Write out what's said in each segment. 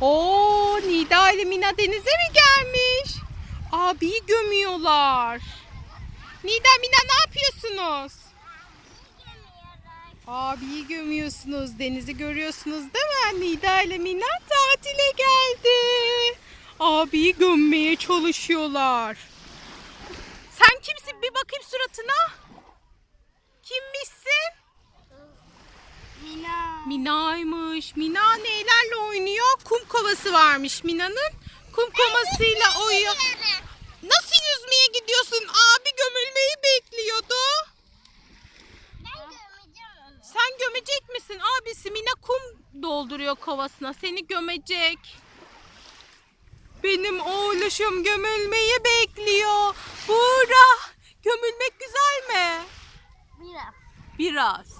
Oo Nida ile Mina denize mi gelmiş? Abiyi gömüyorlar. Nida Mina ne yapıyorsunuz? Abiyi gömüyorsunuz. Denizi görüyorsunuz değil mi? Nida ile Mina tatile geldi. Abiyi gömmeye çalışıyorlar. Sen kimsin? Bir bakayım suratına. Kimmişsin? Mina. Mina'ymış. Mina neylerle oynuyor? Kum kovası varmış Mina'nın. Kum kovasıyla oynuyor. Nasıl yüzmeye gidiyorsun? Abi gömülmeyi bekliyordu. Ben görmeyeceğim onu. Sen gömecek misin? Abisi Mina kum dolduruyor kovasına. Seni gömecek. Benim oğluşum gömülmeyi bekliyor. Buğra, gömülmek güzel mi? Biraz. Biraz.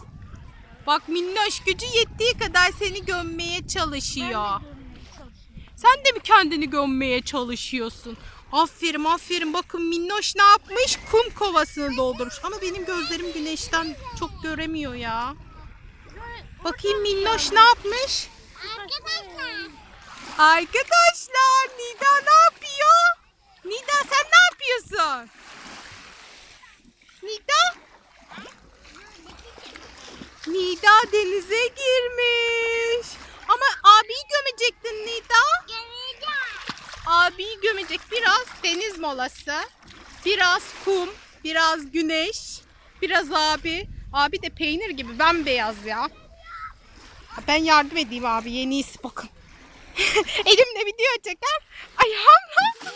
Bak minnoş gücü yettiği kadar seni gömmeye çalışıyor. Sen de mi kendini gömmeye çalışıyorsun? Aferin aferin bakın minnoş ne yapmış? Kum kovasını doldurmuş. Ama benim gözlerim güneşten çok göremiyor ya. Bakayım minnoş ne yapmış? Arkadaşlar. Arkadaşlar Nida ne yapıyor? Nida sen ne yapıyorsun? Nida? Nida denize girmiş. Ama abiyi gömecektin Nida. Göreceğim. Abiyi gömecek biraz deniz molası. Biraz kum, biraz güneş, biraz abi. Abi de peynir gibi bembeyaz ya. Ben yardım edeyim abi yeni iyisi bakın. Elimle video çeker. Ayağımla.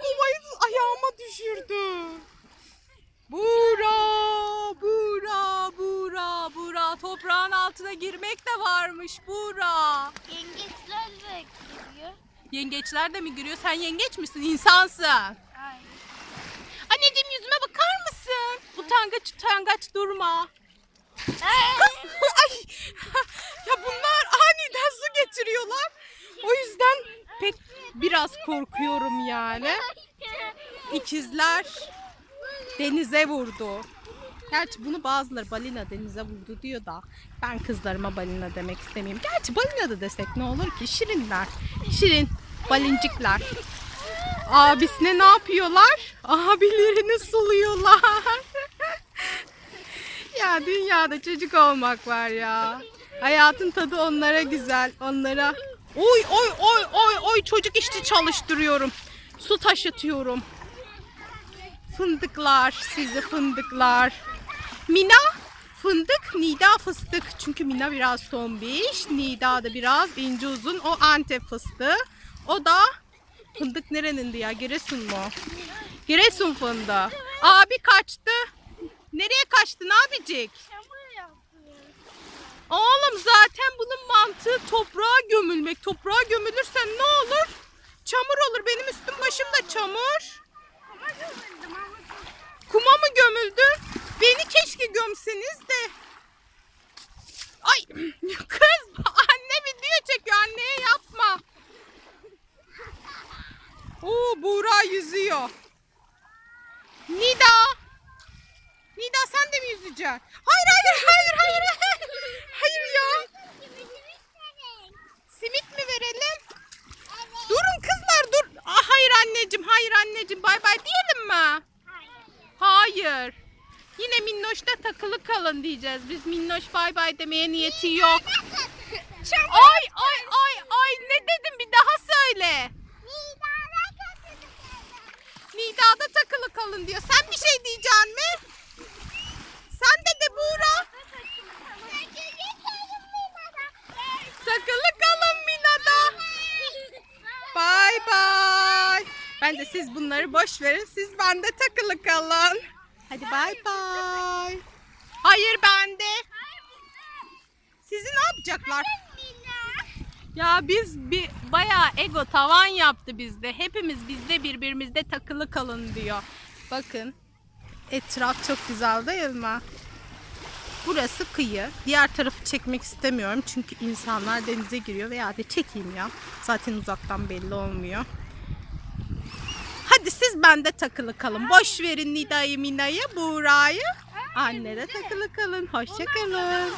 Kovayı ayağıma düşürdü. Buğra, Buğra, Buğra, Buğra. Toprağın altına girmek de varmış Buğra. Yengeçler de geliyor. Yengeçler de mi giriyor? Sen yengeç misin? İnsansın. Hayır. Anneciğim yüzüme bakar mısın? Utangaç utangaç durma. Kız, ay, ya bunlar aniden su getiriyorlar. O yüzden pek biraz korkuyorum yani. İkizler denize vurdu. Gerçi bunu bazıları balina denize vurdu diyor da ben kızlarıma balina demek istemiyorum. Gerçi balina da desek ne olur ki? Şirinler. Şirin balincikler. Abisine ne yapıyorlar? Abilerini suluyorlar. ya dünyada çocuk olmak var ya. Hayatın tadı onlara güzel. Onlara oy oy oy oy oy çocuk işçi çalıştırıyorum. Su taşıtıyorum. Fındıklar, sizi fındıklar. Mina fındık, Nida fıstık. Çünkü Mina biraz tombiş, Nida da biraz ince uzun. O Antep fıstığı. O da fındık nerenindi ya? Giresun mu? Giresun fındığı. Abi kaçtı. Nereye kaçtın abicik? Oğlum zaten bunun mantığı toprağa gömülmek. Toprağa gömülürsen ne olur? Çamur olur. Benim üstüm başım da çamur. Ama gömüldüm ama Kuma mı gömüldü? Beni keşke gömseniz de. Ay kız anne video çekiyor anneye yapma. Oo Buğra yüzüyor. Nida. Nida sen de mi yüzeceksin? Hayır hayır hayır hayır. Hayır, hayır ya. Simit mi verelim? Durun kızlar dur. Aa, hayır anneciğim hayır anneciğim bay bay diyelim mi? Hayır. Yine Minnoş'ta takılı kalın diyeceğiz. Biz Minnoş bay bay demeye niyeti yok. Ay ay ay ay ne dedim bir daha söyle. Nida'da kalın diyor. Sen bir şey diyeceksin mi? Sen de de Buğra. Takılı kalın Mina'da. Bay bay. Ben de siz bunları boş verin. Siz bende takılı kalın. Hadi bay bay. Hayır bende. Sizi ne yapacaklar? Ya biz bir bayağı ego tavan yaptı bizde. Hepimiz bizde birbirimizde takılı kalın diyor. Bakın. Etraf çok güzel değil mi? Burası kıyı. Diğer tarafı çekmek istemiyorum. Çünkü insanlar denize giriyor veya de çekeyim ya. Zaten uzaktan belli olmuyor. Hadi siz bende takılı kalın. Boş verin Nida'yı, Mina'yı, Buğra'yı. Annede takılı kalın. Hoşça kalın.